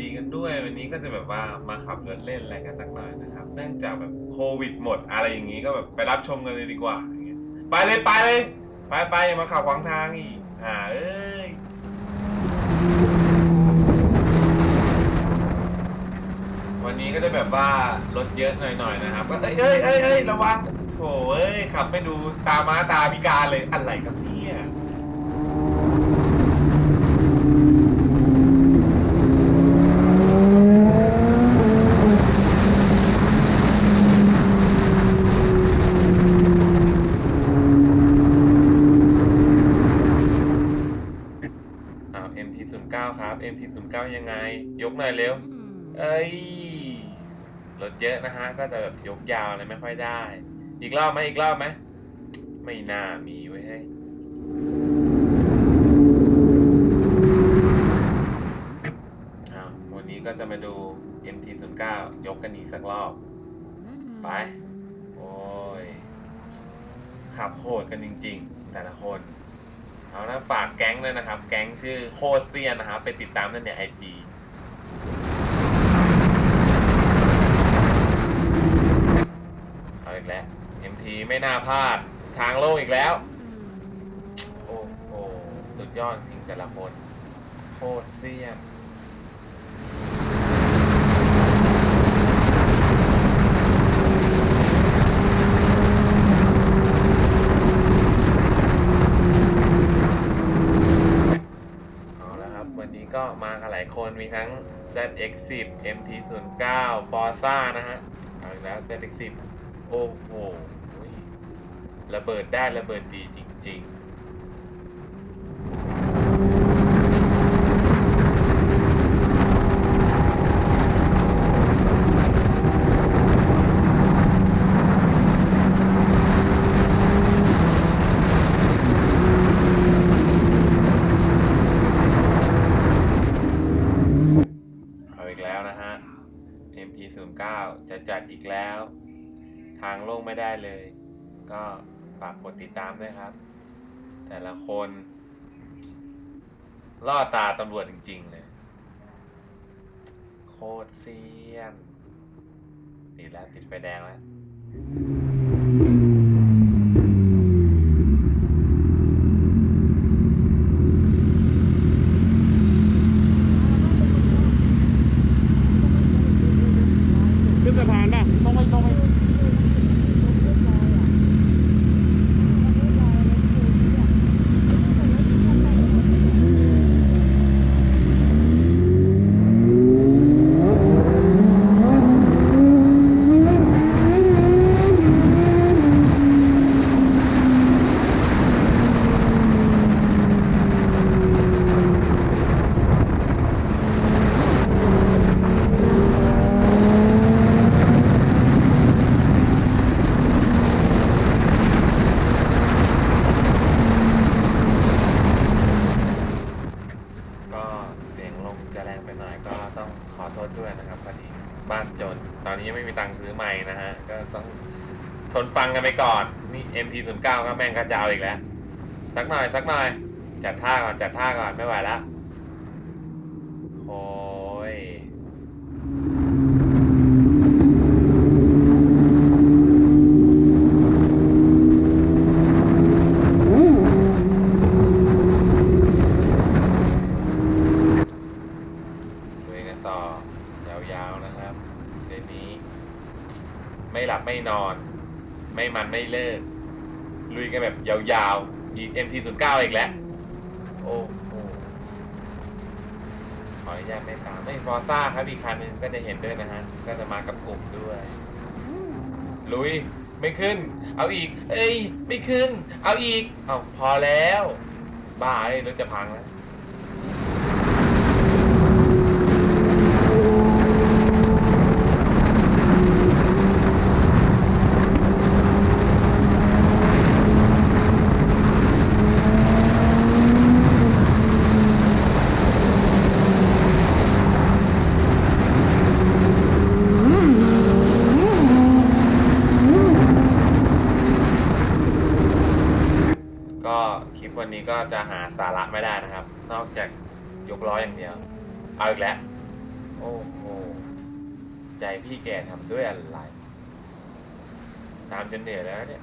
ดีกันด้วย วันนี้ก็จะแบบว่ามาขับรถเล่นอะไรกันสักหน่อยนะครับ เนื่องจากแบบโควิดหมดอะไรอย่างงี้ก็แบบไปรับชมกันเลยดีกว่าอย่างเงี้ยไปเลยไปเลย ไปไปอย่ามาขับขวางทางอีกอ่าเอ้ยวันนี้ก็จะแบบว่ารถเยอะหน่อยๆนะครับก็เอ้ยเอ้ยเอ้ยเอ้ยระวังโถเอ้ยขับไม่ดูตาม้าตาพิการเลยอะไรครับเนี่ย อ้าว MT09 ครับ MT09 ยังไง ยกหน่อยเร็ว เอ้ย รถเยอะนะฮะ ก็จะแบบยกยาวอะไรไม่ค่อยได้ อีกรอบไหมอีกรอบไหม ไม่น่ามีไว้ยให้ยอ้าววันนี้ก็จะมาดู MT09 ยกกันอีกสักรอบ ไป โอ้ย ขับโหดกันจริง ๆ แต่ละคน เอานะฝากแก๊งด้วยนะครับ แก๊งชื่อโคเซียนนะครับ ไปติดตามได้ในไอจีเอาอีกแล้ว MT ไม่น่าพลาด ทางโลกอีกแล้ว โอ้โห สุดยอดจริงแต่ละคน โคตรเซียน เอาละครับ วันนี้ก็มากันหลายคนมีทั้ง ZX10 MT09 Forza นะฮะ เอาอีกแล้ว ZX10 โอ้โหระเบิดได้ระเบิดดีจริง ๆ เอาอีกแล้วนะฮะ MT09 จะจัดอีกแล้ว ทางโล่งไม่ได้เลย ก็ฝากกดติดตามด้วยครับ แต่ละคนล่อตาตำรวจจริง ๆ เลย โคตรเซียนติดแล้วติดไฟแดงแล้ว ขึ้นสะพานป่ะตรงไปตรงไป ก็เสียงลมจะแรงไปหน่อยก็ต้องขอโทษด้วยนะครับพอดีบ้านจน ตอนนี้ยังไม่มีตัง ค์ซื้อใหม่นะฮะ ก็ต้องทนฟังกันไปก่อน นี่ MT09 ก็แม่งกระจาวอีกแล้ว สักหน่อย สักหน่อย จัดท่าก่อน จัดท่าก่อน ไม่ไหวละโอ้ยลุยกันต่อยาวๆนะครับเดือนนี้ ไม่หลับไม่นอน ไม่มันไม่เลิก ลุยกันแบบยาวๆ อี MT09 อีกแล้ว โอ้โหขออนุญาตไม่ตามไม่ฟอร์ซ่าครับอีกคันหนึงก็จะเห็นด้วยนะฮะ ก็จะมากับกลุ่มด้วย ลุย ไม่ขึ้น เอาอีก เอ้ย ไม่ขึ้น เอาอีก เอาพอแล้ว บ้าเลยรถจะพังแล้ว ก็คลิปวั นี้ก็จะหาสาระไม่ได้นะครับ นอกจากยกล้ออย่างเดียว เอาอีกแล้ว โอ้โห ใจพี่แกทำด้วยอะไร ตามจนเหนื่อยแล้วเนี่ย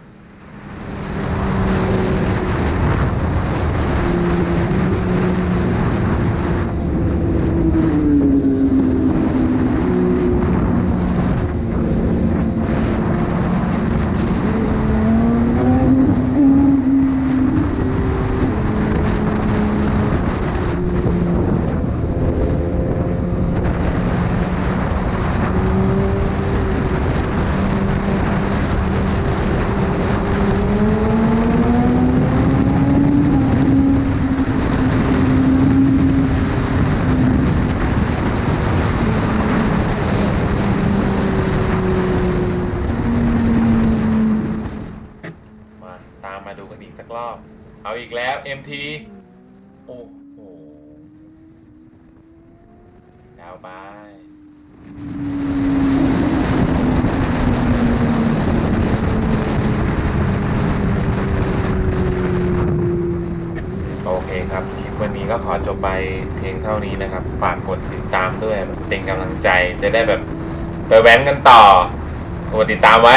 กันอีกสักรอบ เอาอีกแล้ว MT โอ้โหยาวไปโอเคครับ คลิปวันนี้ก็ขอจบไปเพียงเท่านี้นะครับ ฝากกดติดตามด้วยเป็นกำลังใจจะได้แบบไปแว้นกันต่อกดติดตามไว้